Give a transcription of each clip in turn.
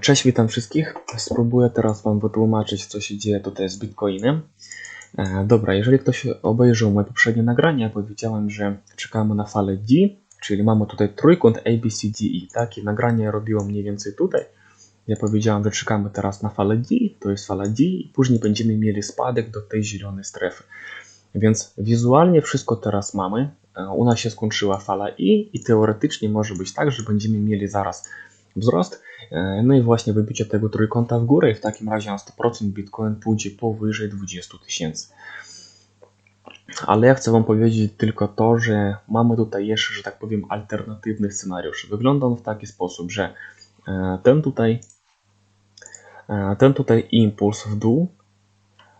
Cześć, witam wszystkich. Spróbuję teraz Wam wytłumaczyć, co się dzieje tutaj z Bitcoinem. E, Dobra, jeżeli ktoś obejrzał moje poprzednie nagranie, powiedziałem, że czekamy na falę D, czyli mamy tutaj trójkąt ABCDE. Takie nagranie robiłem mniej więcej tutaj. Ja powiedziałem, że czekamy teraz na falę D, to jest fala D, i później będziemy mieli spadek do tej zielonej strefy. Więc wizualnie wszystko teraz mamy. E, U nas się skończyła fala I i teoretycznie może być tak, że będziemy mieli zaraz wzrost. E, No i właśnie wybicie tego trójkąta w górę i w takim razie na 100% Bitcoin pójdzie powyżej 20 tysięcy. Ale ja chcę Wam powiedzieć tylko to, że mamy tutaj jeszcze, że tak powiem, alternatywny scenariusz. Wygląda on w taki sposób, że e, ten tutaj, e, ten tutaj impuls w dół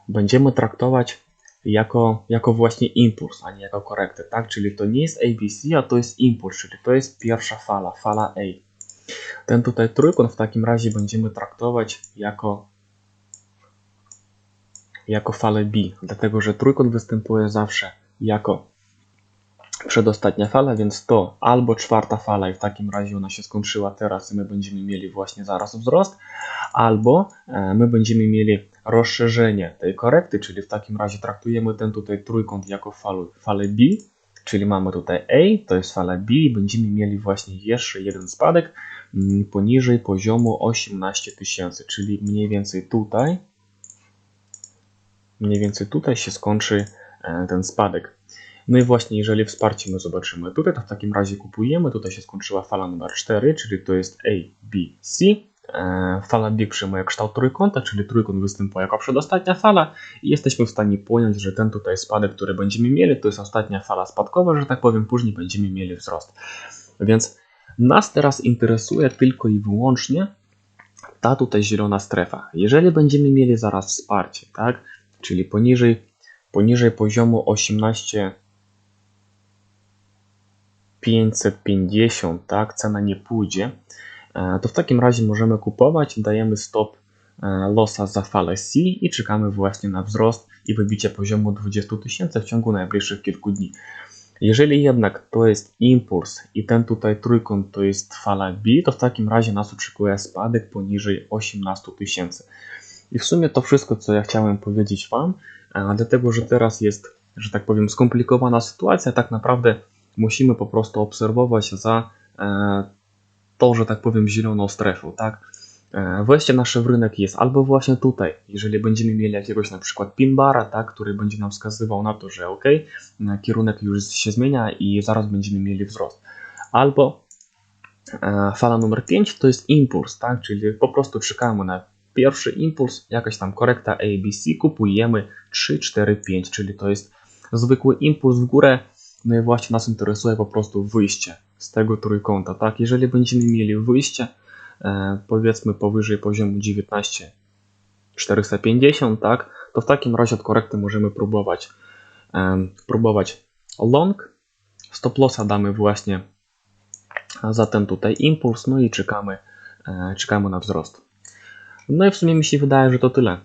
będziemy traktować jako, jako właśnie impuls, a nie jako korektę, tak? Czyli to nie jest ABC, a to jest impuls, czyli to jest pierwsza fala, fala A. Ten tutaj trójkąt w takim razie będziemy traktować jako, jako falę B, dlatego że trójkąt występuje zawsze jako przedostatnia fala, więc to albo czwarta fala i w takim razie ona się skończyła teraz i my będziemy mieli właśnie zaraz wzrost, albo e, my będziemy mieli rozszerzenie tej korekty, czyli w takim razie traktujemy ten tutaj trójkąt jako falę, falę B, czyli mamy tutaj A, to jest fala B i będziemy mieli właśnie jeszcze jeden spadek mm, poniżej poziomu 18 tysięcy, czyli mniej więcej tutaj, mniej więcej tutaj się skończy e, ten spadek. No i właśnie, jeżeli wsparcie my zobaczymy tutaj, to w takim razie kupujemy. Tutaj się skończyła fala numer 4, czyli to jest A, B, C. E, Fala B przyjmuje kształt trójkąta, czyli trójkąt występuje jako przedostatnia fala i jesteśmy w stanie pojąć, że ten tutaj spadek, który będziemy mieli, to jest ostatnia fala spadkowa, że tak powiem, później będziemy mieli wzrost. Więc nas teraz interesuje tylko i wyłącznie ta tutaj zielona strefa. Jeżeli będziemy mieli zaraz wsparcie, tak, czyli poniżej, poniżej poziomu 18 550, tak, cena nie pójdzie, to w takim razie możemy kupować, dajemy stop e, losa za falę C i czekamy właśnie na wzrost i wybicie poziomu 20 tysięcy w ciągu najbliższych kilku dni. Jeżeli jednak to jest impuls i ten tutaj trójkąt to jest fala B, to w takim razie nas oczekuje spadek poniżej 18 tysięcy. I w sumie to wszystko, co ja chciałem powiedzieć Wam, a dlatego, że teraz jest, że tak powiem, skomplikowana sytuacja, tak naprawdę musimy po prostu obserwować za e, to, że tak powiem, zieloną strefą, tak? E, Wejście w rynek jest albo właśnie tutaj, jeżeli będziemy mieli jakiegoś na przykład pinbara, tak, który będzie nam wskazywał na to, że ok, kierunek już się zmienia i zaraz będziemy mieli wzrost. Albo e, fala numer 5 to jest impuls, tak, czyli po prostu czekamy na pierwszy impuls, jakaś tam korekta ABC, kupujemy 3, 4, 5, czyli to jest zwykły impuls w górę, no i właśnie nas interesuje po prostu wyjście z tego trójkąta, tak? Jeżeli będziemy mieli wyjście, e, powiedzmy powyżej poziomu 19 450, tak? To w takim razie od korekty możemy próbować e, próbować long. Stop lossa damy właśnie za ten tutaj impuls, no i czekamy, e, czekamy na wzrost. No i w sumie mi się wydaje, że to tyle.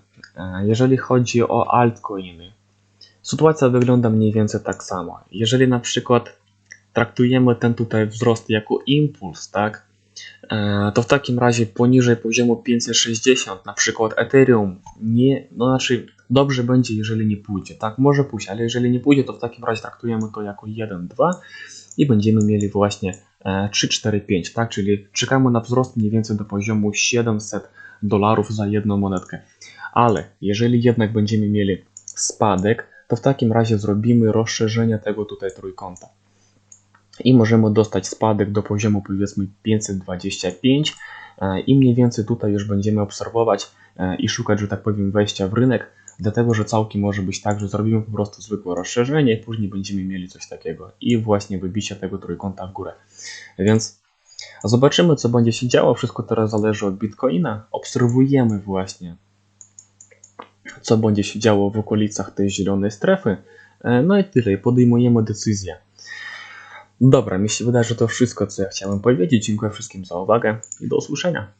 Jeżeli chodzi o altcoiny, Sytuacja wygląda mniej więcej tak samo. Jeżeli na przykład traktujemy ten tutaj wzrost jako impuls, tak, e, to w takim razie poniżej poziomu 560, na przykład Ethereum, nie, no znaczy dobrze będzie, jeżeli nie pójdzie, tak, może pójść, ale jeżeli nie pójdzie, to w takim razie traktujemy to jako 1, 2 i będziemy mieli właśnie e, 3, 4, 5, tak, czyli czekamy na wzrost mniej więcej do poziomu 700 dolarów za jedną monetkę. Ale jeżeli jednak będziemy mieli spadek, to w takim razie zrobimy rozszerzenie tego tutaj trójkąta. I możemy dostać spadek do poziomu powiedzmy 525 e, i mniej więcej tutaj już będziemy obserwować e, i szukać, że tak powiem, wejścia w rynek, dlatego że całkiem może być tak, że zrobimy po prostu zwykłe rozszerzenie i później będziemy mieli coś takiego i właśnie wybicie tego trójkąta w górę. Więc zobaczymy, co będzie się działo. Wszystko teraz zależy od Bitcoina. Obserwujemy właśnie co będzie się działo w okolicach tej zielonej strefy. E, No i tyle, podejmujemy decyzję. Dobra, mi się wydaje, że to wszystko, co ja chciałem powiedzieć. Dziękuję wszystkim za uwagę i do usłyszenia.